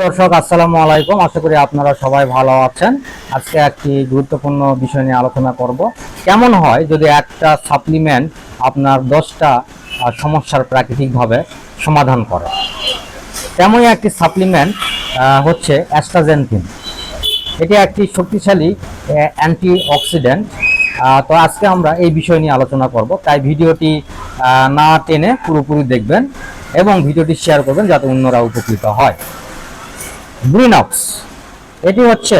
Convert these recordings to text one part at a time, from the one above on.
দর্শক, আসসালামু আলাইকুম। আশা করি আপনারা সবাই ভালো আছেন। আজকে একটি গুরুত্বপূর্ণ বিষয় নিয়ে আলোচনা করব। কেমন হয় যদি একটা সাপ্লিমেন্ট আপনার দশটা সমস্যার প্রাকৃতিকভাবে সমাধান করে? তেমনই একটি সাপ্লিমেন্ট হচ্ছে অ্যাস্ট্রাজেনথিন। এটি একটি শক্তিশালী অ্যান্টি অক্সিডেন্ট তো আজকে আমরা এই বিষয় নিয়ে আলোচনা করব। তাই ভিডিওটি না টেনে পুরোপুরি দেখবেন এবং ভিডিওটি শেয়ার করবেন যাতে অন্যরা উপকৃত হয়। গ্রিনক্স এটি হচ্ছে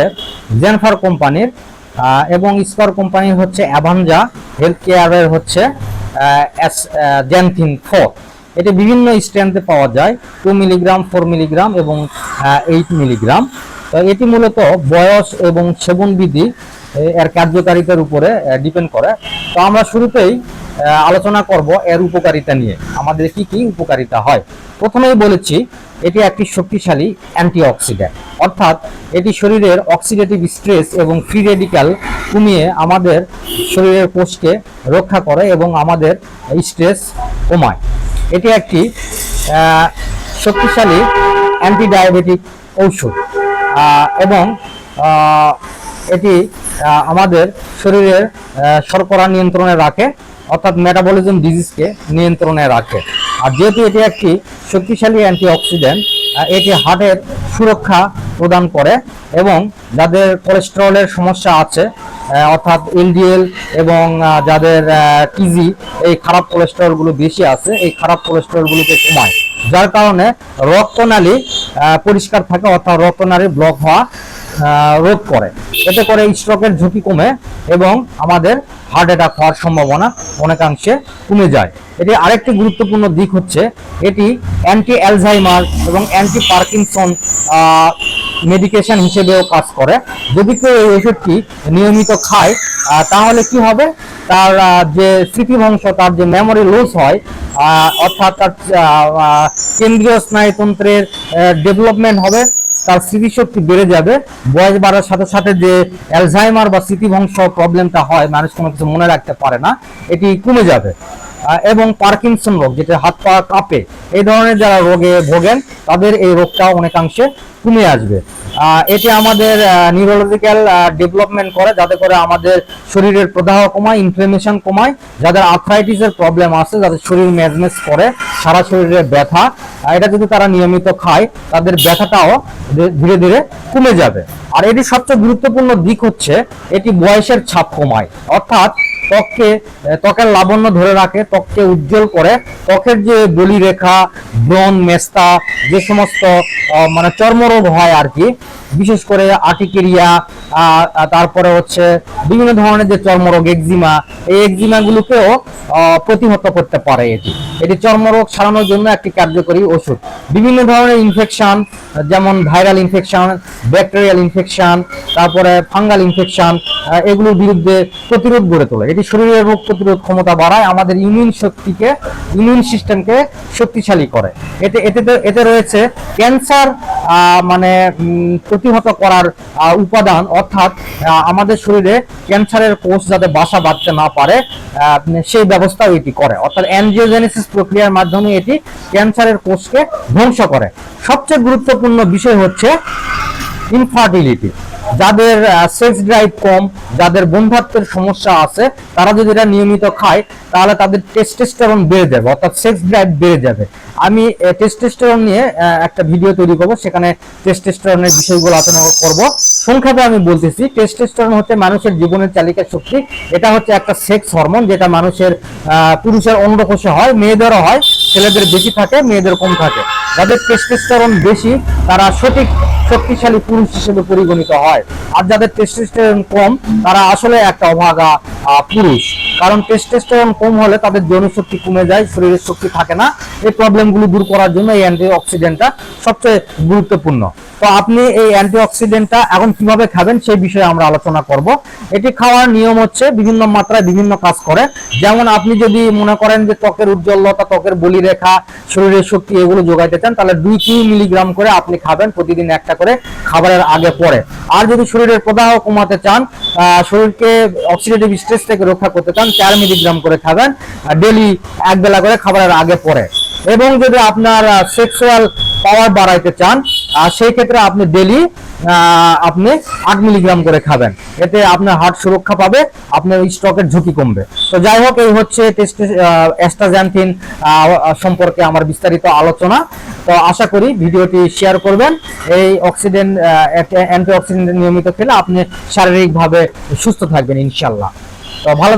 জেনফার কোম্পানির এবং স্কর কোম্পানির হচ্ছে অ্যাভানজা হেলথ কেয়ারের হচ্ছে জেনথিন ফোর এটি বিভিন্ন স্ট্রেন্থে পাওয়া যায় টু মিলিগ্রাম ফোর মিলিগ্রাম এবং এইট মিলিগ্রাম তো এটি মূলত বয়স এবং সেবন বিধি এ- এর কার্যকারিতার উপরে ডিপেন্ড করে। তো আমরা শুরুতেই আলোচনা করব এর উপকারিতা নিয়ে। আমাদের কি কি উপকারিতা হয়? প্রথমেই বলেছি এটি একটি শক্তিশালী অ্যান্টিঅক্সিডেন্ট। অর্থাৎ এটি শরীরের অক্সিডেটিভ স্ট্রেস এবং ফ্রি রেডিক্যাল কমিয়ে আমাদের শরীরের কোষকে রক্ষা করে এবং আমাদের স্ট্রেস কমায়। এটি একটি শক্তিশালী অ্যান্টি ডায়াবেটিক ঔষধ এবং এটি আমাদের শরীরের শর্করা নিয়ন্ত্রণে রাখে, অর্থাৎ মেটাবলিজম ডিজিজকে নিয়ন্ত্রণে রাখে। আর যেহেতু এটি একটি শক্তিশালী অ্যান্টিঅক্সিডেন্ট এটি হার্টের সুরক্ষা প্রদান করে এবং যাদের কোলেস্টেরলের সমস্যা আছে অর্থাৎ এলডিএল এবং যাদের টিজি, এই খারাপ কোলেস্টেরলগুলো বেশি আছে, এই খারাপ কোলেস্টেরলগুলোকে কমায়। যার কারণে রক্তনালী পরিষ্কার থাকে, অর্থাৎ রক্তনালী ব্লক হওয়া রোধ করে। এতে করে স্ট্রোকের ঝুঁকি কমে এবং আমাদের হার্ট অ্যাটাক হওয়ার সম্ভাবনা অনেকাংশে কমে যায়। এটি আরেকটি গুরুত্বপূর্ণ দিক হচ্ছে, এটি অ্যান্টি অ্যালঝাইমার এবং অ্যান্টি পার্কিনসন মেডিকেশন হিসেবেও কাজ করে। যদি কেউ এই ওষুধটি নিয়মিত খায় তাহলে কি হবে? তার যে স্মৃতিভংশ, তার যে মেমোরি লস হয় অর্থাৎ তার কেন্দ্রীয় স্নায়ুতন্ত্রের ডেভেলপমেন্ট হবে। তার স্মৃতি শক্তি বেড়ে যাবে। বয়স বাড়ার সাথে সাথে যে অ্যালঝাইমার বা স্মৃতিভংস প্রবলেমটা হয়, মানুষ কোনো কিছু মনে রাখতে পারে না, এটি কমে যাবে। এবং পার্কিনসন রোগ, যেটা হাত পা কাঁপে, এই ধরনের যারা রোগে ভোগেন, তাদের এই রোগটাও অনেকাংশে কমে আসবে। এটি আমাদের নিউরোলজিক্যাল ডেভেলপমেন্ট করে, যাতে করে আমাদের শরীরের প্রদাহ কমায় ইনফ্লেমেশন কমায়, যাদের আর্থ্রাইটিসের প্রবলেম আছে, যাদের শরীর ম্যাজনেস করে, সারা শরীরে ব্যথা এটা যদি তারা নিয়মিত খায়, তাদের ব্যথাটাও ধীরে ধীরে কমে যাবে। আর এটি সবচেয়ে গুরুত্বপূর্ণ দিক হচ্ছে, এটি বয়সের ছাপ কমায়। অর্থাৎ ত্বককে ত্বকের লাবণ্য ধরে রাখে ত্বককে উজ্জ্বল করে। ত্বকের যে বলিরেখা ব্রণ মেস্তা যে সমস্ত মানে চর্মরোগ হয় আর কি বিশেষ করে আহ, তারপরে হচ্ছে বিভিন্ন ধরনের যে চর্মরোগ এক্সিমা এই এক্সিমাগুলোকেও আহ, প্রতিহত করতে পারে এটি। এটি চর্মরোগ সারানোর জন্য একটি কার্যকরী ওষুধ। বিভিন্ন ধরনের ইনফেকশন যেমন ভাইরাল ইনফেকশন ব্যাকটেরিয়াল ইনফেকশন তারপরে ফাঙ্গাল ইনফেকশন এগুলোর বিরুদ্ধে প্রতিরোধ গড়ে তোলে। এটি শরীরের রোগ প্রতিরোধ ক্ষমতা বাড়ায়, আমাদের ইমিউন শক্তিকে ইমিউন সিস্টেমকে শক্তিশালী করে। এতে এতে এতে রয়েছে ক্যান্সার মানে প্রতিহত করার উপাদান, অর্থাৎ আমাদের শরীরে ক্যান্সারের কোষ যাতে বাসা বাঁধতে না পারে সেই ব্যবস্থাও এটি করে। অর্থাৎ অ্যানজিওজেনেসিস প্রক্রিয়ার মাধ্যমে এটি ক্যান্সারের কোষকে ধ্বংস করে। সবচেয়ে গুরুত্বপূর্ণ বিষয় হচ্ছে ইনফার্টিলিটি যাদের সেক্স ড্রাইভ কম, যাদের বন্ধাত্বের সমস্যা আছে, তারা যদি এটা নিয়মিত খায়, তাহলে তাদের টেস্টোস্টেরন বেড়ে যাবে, অর্থাৎ সেক্স ড্রাইভ বেড়ে যাবে। আমি টেস্টোস্টেরন নিয়ে একটা ভিডিও তৈরি করব, সেখানে টেস্টোস্টেরনের বিষয়গুলো আলোচনা করব। সংক্ষেপে আমি বলতেছি টেস্টোস্টেরন হচ্ছে মানুষের জীবনের চালিকা শক্তি। এটা হচ্ছে একটা সেক্স হরমোন যেটা মানুষের পুরুষের অন্ডকোষে হয়, মেয়েদেরও হয়, ছেলেদের বেশি থাকে, মেয়েদের কম থাকে। যাদের টেস্টোস্টেরন বেশি, তারা সঠিক শক্তিশালী পুরুষ হিসেবে পরিগণিত হয়। আর যাদের টেস্টোস্টেরন কম, তারা আসলে একটা অভাগা পুরুষ। কারণ টেস্টোস্টেরন কম হলে তাদের যৌন শক্তি কমে যায়, শরীরের শক্তি থাকে না। এই প্রবলেমগুলো দূর করার জন্য এই অ্যান্টি অক্সিডেন্টটা সবচেয়ে গুরুত্বপূর্ণ। তো আপনি এই অ্যান্টি অক্সিডেন্টটা এখন কীভাবে খাবেন সেই বিষয়ে আমরা আলোচনা করব। এটি খাওয়ার নিয়ম হচ্ছে বিভিন্ন মাত্রায় বিভিন্ন কাজ করে। যেমন আপনি যদি মনে করেন যে ত্বকের উজ্জ্বলতা, ত্বকের বলিরেখা, শরীরের শক্তি এগুলো যোগাইতে চান, তাহলে দুই তিন মিলিগ্রাম করে আপনি খাবেন। প্রতিদিন একটা করে খাবারের আগে পরে আর যদি শরীরের প্রদাহ কমাতে চান শরীরকে অক্সিডেটিভ স্ট্রেস থেকে রক্ষা করতে চান, চার মিলিগ্রাম করে খাবেন ডেলি এক বেলা করে খাবারের আগে পরে এবং যদি আপনার সেক্সুয়াল পাওয়ার বাড়াইতে চান সেই ক্ষেত্রে আপনি ডেলি আপনি আট মিলিগ্রাম করে খাবেন। এতে আপনার হার্ট সুরক্ষা পাবে, আপনার স্ট্রোকের ঝুঁকি কমবে। তো যাই হোক, এই হচ্ছে অ্যাস্ট্রাজ্যান্থিন সম্পর্কে আমার বিস্তারিত আলোচনা। তো আশা করি ভিডিওটি শেয়ার করবেন। এই অক্সিডেন্ট অ্যান্টি অক্সিডেন্ট নিয়মিত খেলে আপনি শারীরিকভাবে সুস্থ থাকবেন ইনশাল্লাহ তো ভালো